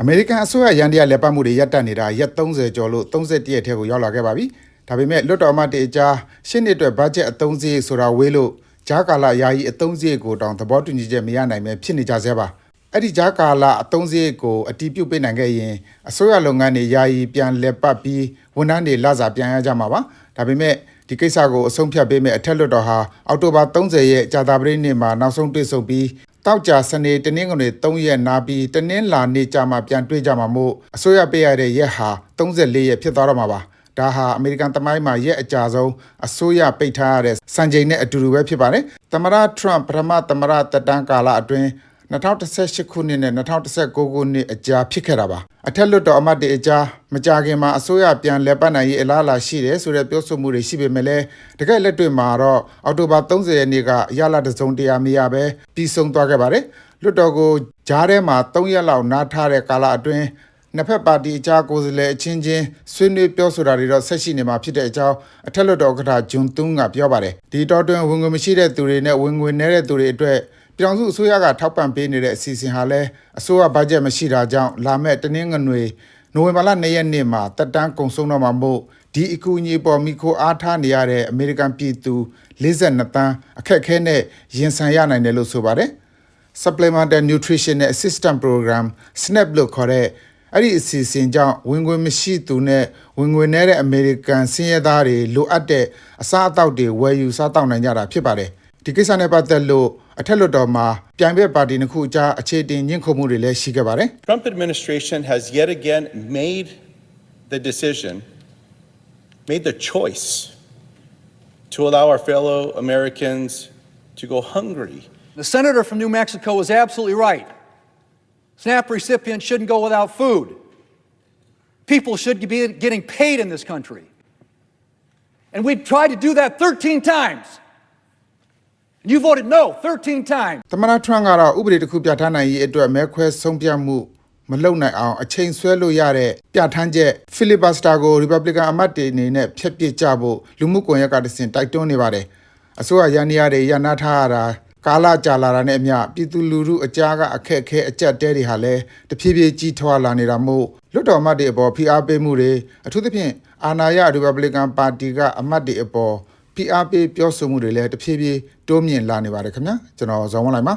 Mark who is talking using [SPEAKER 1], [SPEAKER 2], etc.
[SPEAKER 1] အမေရိကန်အစိုးရရန်တရားလက်ပတ်မှုတွေရပ်တန့်နေတာရက်30ကျော်လို့31ရက်ထဲကိုရောက်လာခဲ့ပါပြီ။ဒါပေမဲ့လွတ်တော်အမတ်တွေအကြားရှင်းနှစ်အတွက်ဘတ်ဂျက်အသုံးစရိတ်ဆိုတာဝေးလို့ဂျာကာလာယာယီအသုံးစရိတ်ကိုတောင်သဘောတူညီချက်မရနိုင်ပဲဖြစ်နေကြဆဲပါ။အဲ့ဒီဂျာကာလာအသုံးစရိတ်ကိုအတီးပြုတ်ပေးနိုင်ခဲ့ရင်အစိုးရလုပ်ငန်းတွေယာယီပြန်လက်ပတ်ပြီးဝန်ထမ်းတွေလစာပြန်ရကြမှာပါ။ဒါပေမဲ့ဒီကိစ္စကိုအဆုံးဖြတ်ပေးမဲ့အထက်လွှတ်တော်ဟာအောက်တိုဘာ30ရက်ကြာသပတေးနေ့မှာနောက်ဆုံးတွေ့ဆုံပြီး တောက်ကြစနေတနင်္ဂနွေ3ရက်နာပြီးတနင်္လာနေ့ကြာမှပြန်တွေ့ကြမှာမို့အစိုးရပေးရတဲ့ရက်ဟာ34ရက်ဖြစ်သွားတော့မှာပါဒါဟာအမေရိကန်သမိုင်းမှာရက်အကြာဆုံးအစိုးရပိတ်ထားရတဲ့စံချိန်နဲ့အတူတူပဲဖြစ်ပါတယ်သမရထရန့်ပထမသမရတက်တန်းကာလအတွင်း 2018ခုနှစ်နဲ့2019ခုနှစ်အကြာဖြစ်ခဲ့တာပါအထက်လွှတ်တော်အမတ်တွေအကြားမကြခင်မှာအစိုးရပြန်လည်ပတ်နိုင်ရေးအလားအလာရှိတယ်ဆိုတဲ့ပြောဆိုမှုတွေရှိပေမဲ့လည်းတကယ်လက်တွေ့မှာတော့အောက်တိုဘာ30ရက်နေ့ကရလာတစုံတရာမရပဲပြီးဆုံးသွားခဲ့ပါတယ်လွှတ်တော်ကိုကြားထဲမှာ3ရက်လောက်နားထားတဲ့ကာလအတွင်းနှစ်ဖက်ပါတီအကြားကိုယ်စားလှယ်အချင်းချင်းဆွေးနွေးပြောဆိုတာတွေတော့ဆက်ရှိနေမှာဖြစ်တဲ့အကြောင်းအထက်လွှတ်တော်ဥက္ကဋ္ဌဂျွန်သွန်းကပြောပါတယ်ဒီတော့တွင်ဝင်ငွေမရှိတဲ့သူတွေနဲ့ဝင်ငွေနည်းတဲ့သူတွေအတွက် ပြည်ထောင်စုအစိုးရကထောက်ပံ့ပေးနေတဲ့အစီအစဉ်ဟာလည်းအစိုးရဘတ်ဂျက်မရှိတာကြောင့်လာမဲ့တနင်္ဂနွေနိုဝင်ဘာလ2ရက်နေ့မှာတက်တန်းကုန်ဆုံးတော့မှာမို့ဒီအကူအညီပေါ်မိခိုအားထားနေရတဲ့အမေရိကန်ပြည်သူ42တန်းအခက်အခဲနဲ့ရင်ဆိုင်ရနိုင်တယ်လို့ဆိုပါတယ် Supplemental Nutritional Assistance Program SNAP လို့ခေါ်တဲ့အဲ့ဒီအစီအစဉ်ကြောင့်ဝင်ငွေမရှိသူနဲ့ဝင်ငွေနည်းတဲ့အမေရိကန်စင်းရဲသားတွေလိုအပ်တဲ့အစားအသောက်တွေဝယ်ယူစားတောက်နိုင်ကြတာဖြစ်ပါတယ်ဒီကိစ္စနဲ့ပတ်သက်လို့ အထက်လွှတ်တော်မှာပြိုင်ဘက်ပါတီနှစ်ခုအကြားအခြေတင်ညှင့်ခုံမှုတွေလည်းရှိခဲ့ပါတယ်
[SPEAKER 2] Trump administration has yet again made the decision, made the choice to allow our fellow Americans to go hungry.
[SPEAKER 3] The senator from New Mexico was absolutely right. SNAP recipients shouldn't go without food. People should be getting paid in this country. And we've tried to do that 13 times. And you voted no 13 times.
[SPEAKER 1] သမ္မတထရန့်ကတော့ဥပဒေတစ်ခုပြဋ္ဌာန်းနိုင်ရေးအတွက်မဲခွဲဆုံးဖြတ်မှုမလုပ်နိုင်အောင်အချိန်ဆွဲလို့ရတဲ့ပြဋ္ဌာန်းချက် filibuster ကို Republican အမတ်တွေအနေနဲ့ဖျက်ပစ်ကြဖို့လူမှုကွန်ရက်ကတဆင့်တိုက်တွန်းနေပါတယ်။အစိုးရရန်ရာတွေရန်နာထားရတာကာလကြာလာတာနဲ့အမျှပြည်သူလူထုအကြားကအခက်အခဲအကြက်တဲတွေဟာလည်းတဖြည်းဖြည်းကြီးထွားလာနေတာမို့လွတ်တော်အမတ်တွေအပေါ်ဖိအားပေးမှုတွေအထူးသဖြင့်အာဏာရ Republican ပါတီကအမတ်တွေအပေါ် ဖိအားပေးပြောဆိုမှုတွေလည်းတဖြည်းဖြည်းတိုးမြင့်လာနေပါတယ်ခင်ဗျာကျွန်တော်ဇော်ဝန်းလိုက်ပါ